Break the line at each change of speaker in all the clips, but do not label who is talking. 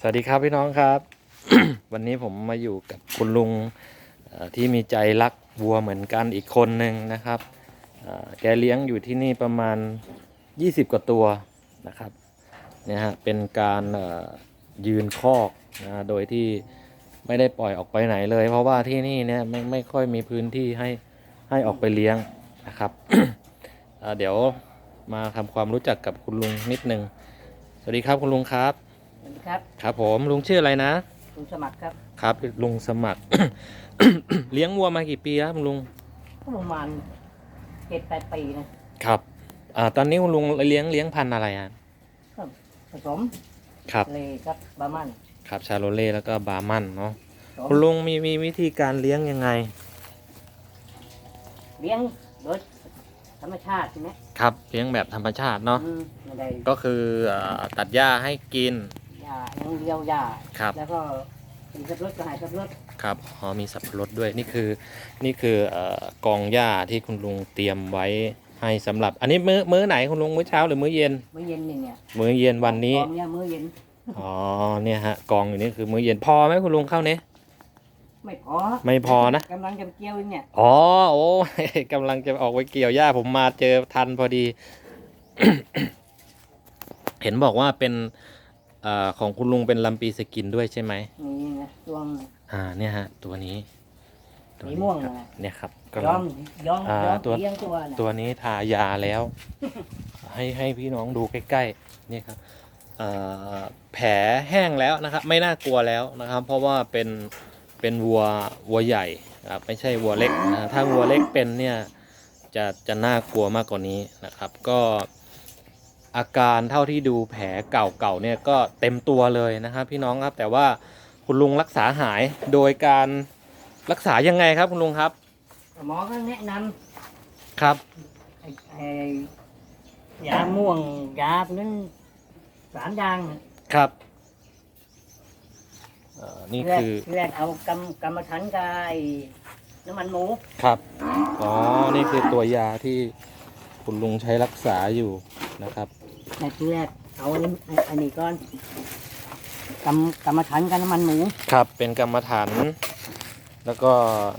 สวัสดีครับพี่น้องครับ วันนี้ผมมาอยู่กับคุณลุงที่มีใจรักวัวเหมือนกันอีกคนหนึ่งนะครับแกเลี้ยงอยู่ที่นี่ประมาณ 20 กว่าตัวนะครับเนี่ยฮะเป็นการยืนคอกนะโดยที่ไม่ได้ปล่อยออกไปไหนเลย เพราะว่าที่นี่เนี่ยไม่ไม่ค่อยมีพื้นที่ให้ให้ออกไปเลี้ยงนะครับเดี๋ยวมาทำความรู้จักกับคุณลุงนิดนึง วัสดีครับคุณลุงครับ
สวัสดีครับ
ครับผมลุงชื่ออะไรนะ
คุณสมัครครับ
ครับลุงสมัคร เลี้ยงวัวมากี่ปีครับคุณลุง
ก็ประมาณเจ็ดแปดปีนะครับ
อ่า ตอนนี้คุณลุงเลี้ยงเลี้ยงพันธุ์อะไรอะ
ก็ผสม
ครับ
เลยครับบามัน
ครับชาโรเล่แล้วก็บาร์มันเนาะ
ผสม
คุณลุงมีมีวิธีการเลี้ยงยังไง
เลี้ยงโดย ธรรมชาติใช่ไหม
ครับเลี้ยงแบบธรรมชาติเนาะ
อืมไม่ได้
ก็คือเอ่อตัดหญ้าให้กิน
ยายังเดียวยา
ครับ
แล้วก็กินสับปะรดก็หายสับปะรด
ครับอ๋อมีสับปะรดด้วยนี่คือนี่คือเอ่อกองหญ้าที่คุณลุงเตรียมไว้ให้สำหรับ อันนี้มื้อมื้อไหนคุณลุงมื้อเช้าหรือมื้อเย็น
มื้อเย็นนี่เนี่ย
มื้อเย็นวันนี้
ตอนเนี้ยมื้อเย็น
อ๋อเนี่ยฮะกองอยู่นี่คือมื้อเย็นพอไหมคุณลุงเข้าเนี้ย
ไม่พอ
ไม่พอนะ
กำลังจะเกี่ยวเนี่ย
อ๋อโอ้กำลังจะออกไปเกี่ยวหญ้าผมมาเจอทันพอดี เห็นบอกว่าเป็นเอ่อของคุณลุงเป็นลำปีสกินด้วยใช่ไหม
นี่นะช่วง
อ่าเนี่ยฮะ ตัวนี้ตั
สีม่วง
ครับ
นะ
เนี่ยครับก็
ย้อมย้อม
อ่า
ย้อม
ตัว
เลี้ยงตัวน่ะ
ตัวนี้ทายาแล้ว ให้ให้พี่น้องดูใกล้ๆนี่ครับเอ่อแผลแห้งแล้วนะครับ ไม่น่ากลัวแล้วนะครับ เพราะว่าเป็น เป็นวัววัวใหญ่ครับไม่ใช่วัวเล็กนะถ้าวัวเล็กเป็นเนี่ยจะจะน่ากลัวมากกว่านี้นะครับ ก็อาการเท่าที่ดูแผลเก่าๆเนี่ยก็เต็มตัวเลยนะครับ พี่น้องครับแต่ว่าคุณลุงรักษาหายโดยการรักษายังไงครับคุณลุงครับ
หมอก็แนะนำ
ครับ
ไอ้ไอ้ยาม่วงยาพวกนั้นสามอย่างน่ะ
ครับ เอ่อนี่
แรก
คือ
แรกเอากำกำมะถันกับไอ้น้ำมันหมู
ครับ อ๋อ นี่คือตัวยาที่คุณลุงใช้รักษาอยู่นะครับ
แรกที่แรกเอาอันนี้อันนี้ก่อนกำกำมะถันกับน้ำมันหมู
ครับ เป็นกรรมฐาน แล้วก็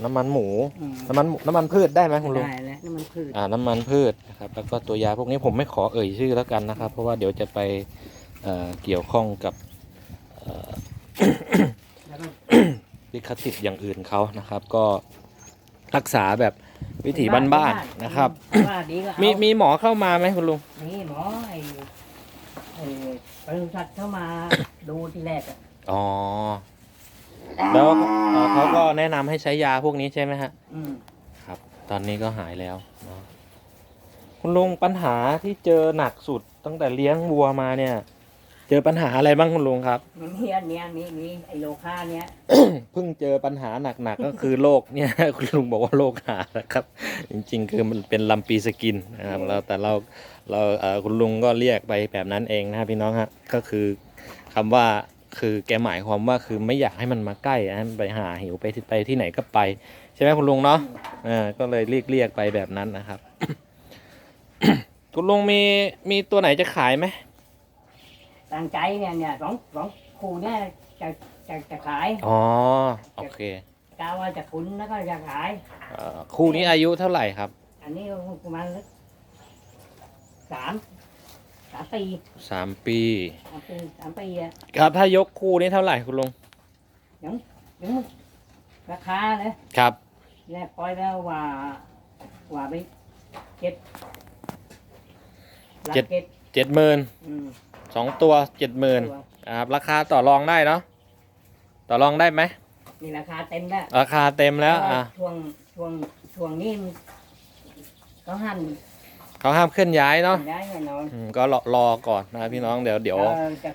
น้ำมันหมู
อืม
น้ำมันหมูน้ำมันพืชได้ไหมคุณลุง
ได้แล้วน้ำมันพืช
อ่า น้ำมันพืชนะครับ แล้วก็ตัวยาพวกนี้ผมไม่ขอเอ่ยชื่อแล้วกันนะครับ เพราะว่าเดี๋ยวจะไปเอ่อเกี่ยวข้องกับเอ่อ
แล้ วก็
ลิขสิทธิ์อย่างอื่นเขานะครับ ก็รักษาแบบวิถีบ้านๆนะครับ
ว่าดีก็เอา
มีมีหมอเข้ามาไหมคุณลุง
มีหมอไอ้ไอ้ปศุสัตว์เข้ามา ดูที่แรกอะ
อ๋อ แล้วเอ่อเขาก็แนะนำให้ใช้ยาพวกนี้ใช่ไหมฮะ
อืม
ครับ ตอนนี้ก็หายแล้วเนอะคุณลุงปัญหาที่เจอหนักสุดตั้งแต่เลี้ยงวัวมาเนี่ย เจอปัญหาอะไรบ้างคุณลุงครับ
มันมีอันเนี้ยมีมีไอ้โลคาเนี้ย
เพิ่งเจอปัญหาหนักๆก็คือโรคเนี่ย คุณลุงบอกว่าโรคหานะครับ จริง ๆ คือมันเป็นลำปีสกินนะครับแล้วแต่เราเราเอ่อคุณลุงก็เรียกไปแบบนั้นเองนะครับพี่น้องฮะก็คือคำว่าคือแกหมายความว่าคือไม่อยากให้มันมาใกล้นะไปหาหิวไปที่ไปที่ไหนก็ไป ใช่ไหมคุณลุงเนาะอ่าก็เลยเรียกเรียกไปแบบนั้นนะครับ คุณลุงมีมีตัวไหนจะขายไหม
ตั้งใจเนี่ยเนี่ยสองสองคู่เนี่ยจะจะจะขาย
อ๋อโอเค
กาว่าจะขุนแล้วก็จะขาย
เอ่อคู่นี้อายุเท่าไหร่ครับ
อันนี้ก็ประมาณสักสามสามปี
สามปี
สามปีสามปีอะ
ครับถ้ายกคู่นี้เท่าไหร่คุณลุง
ยังยังราคาเลย
ครับ
แรกปล่อยแล้วว่าว่าไปเจ็ดหลักเจ็ด
เจ็ดหมื่น
อืม
ส องตัวเจ็ดหมื่น
ตัว
ครับราคาต่อรองได้เนาะต่อรองได้ไหม
นี่ราคาเต็มแล้ว
ราคาเต็มแล้วอะ
ช่วงช่วงช่วงนี้มันก็หั่น
เขาห้ามเคลื่อนย้ายเนาะ
ได้แน่นอน
อืมก็รอรอก่อนนะครับพี่น้องเดี๋ยวเดี๋ยว
ก็จะ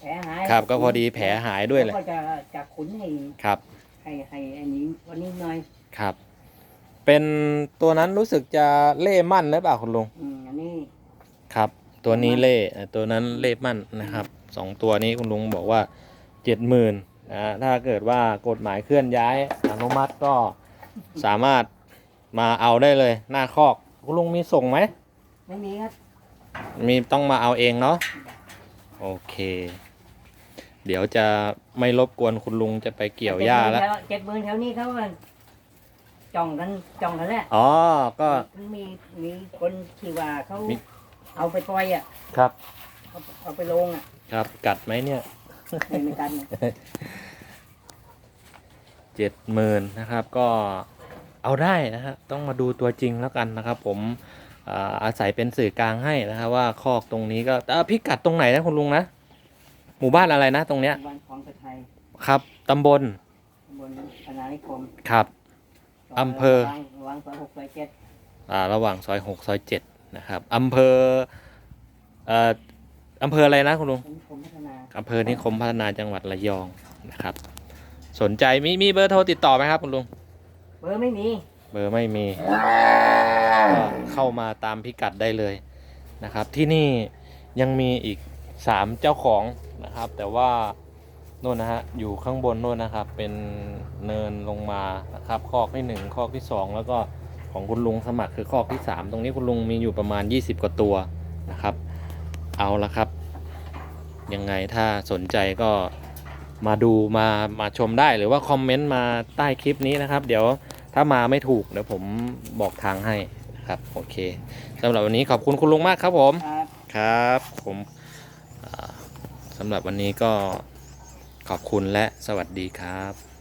แผลหาย
ครับก็พอดีแผลหายด้วยเลย
ก็จะจะขุนให้
ครับ
ให้ให้อันนี้วันนี้หน่อย
ครับ เป็นตัวนั้นรู้สึกจะเล่มั่นหรือเปล่าคุณลุง
อืมอันนี้
ครับ ตัวนี้เล่เอ่อตัวนั้นเล่มั่นนะครับสองตัวนี้คุณลุงบอกว่าเจ็ดหมื่นนะถ้าเกิดว่ากฎหมายเคลื่อนย้ายอนุมัติก็สามารถมาเอาได้เลยหน้าคอก คุณลุงมีส่งไหม
ไม่มีครับ
มีต้องมาเอาเองเนาะโอเค เดี๋ยวจะไม่รบกวนคุณลุงจะไปเกี่ยวหญ้าแล้ว
เจ็ดหมื่นแถวนี้เขาก็จ้องกันจ้องกันแหละ
อ๋อก็
มันมีมีคนที่ว่าเขา
มี
เอาไปปล่อยอะ
ครับ
เอาเอาไปลงอะ
ครับกัดไหมเนี่ย
ไม่เหมือนกันนะ
เจ็ดหมื่นนะครับก็เอาได้นะฮะต้องมาดูตัวจริงแล้วกันนะครับ ผมอ่าอาศัยเป็นสื่อกลางให้นะครับว่าคอกตรงนี้ก็เอ่อพิกัดตรงไหนนะคุณลุงนะหมู่บ้านอะไรนะตรงเนี้ย
วันของประไทย
ครับตำบล
บนพนานิคม
ครับ อำเภอ
วังวังซอยหกซอยเจ็ด
อ่าระหว่างซอยหกซอยเจ็ด นะครับอำเภอเอ่ออำเภออะไรนะคุณลุง
นิคมพัฒนา
อำเภอนิคมพัฒนาจังหวัดระยองนะครับ สนใจมีมีเบอร์โทรติดต่อไหมครับคุณลุง
เบอร์ไม่มี
เบอร์ไม่มีก็เข้ามาตามพิกัดได้เลยนะครับ ที่นี่ยังมีอีกสามเจ้าของนะครับ แต่ว่าโน่นนะฮะอยู่ข้างบนโน่นนะครับ เป็นเนินลงมานะครับคอกที่หนึ่งคอกที่สองแล้วก็ ของคุณลุงสมัครคือคอกที่สามตรงนี้คุณลุงมีอยู่ประมาณ 20 กว่าตัวนะครับ เอาละครับ ยังไงถ้าสนใจก็มาดูมามาชมได้หรือว่าคอมเมนต์มาใต้คลิปนี้นะครับ เดี๋ยวถ้ามาไม่ถูกเดี๋ยวผมบอกทางให้นะครับโอเคสำหรับวันนี้ขอบคุณคุณลุงมากครับผม
ครับ
ครับผมอ่าสำหรับวันนี้ก็ขอบคุณและสวัสดีครับ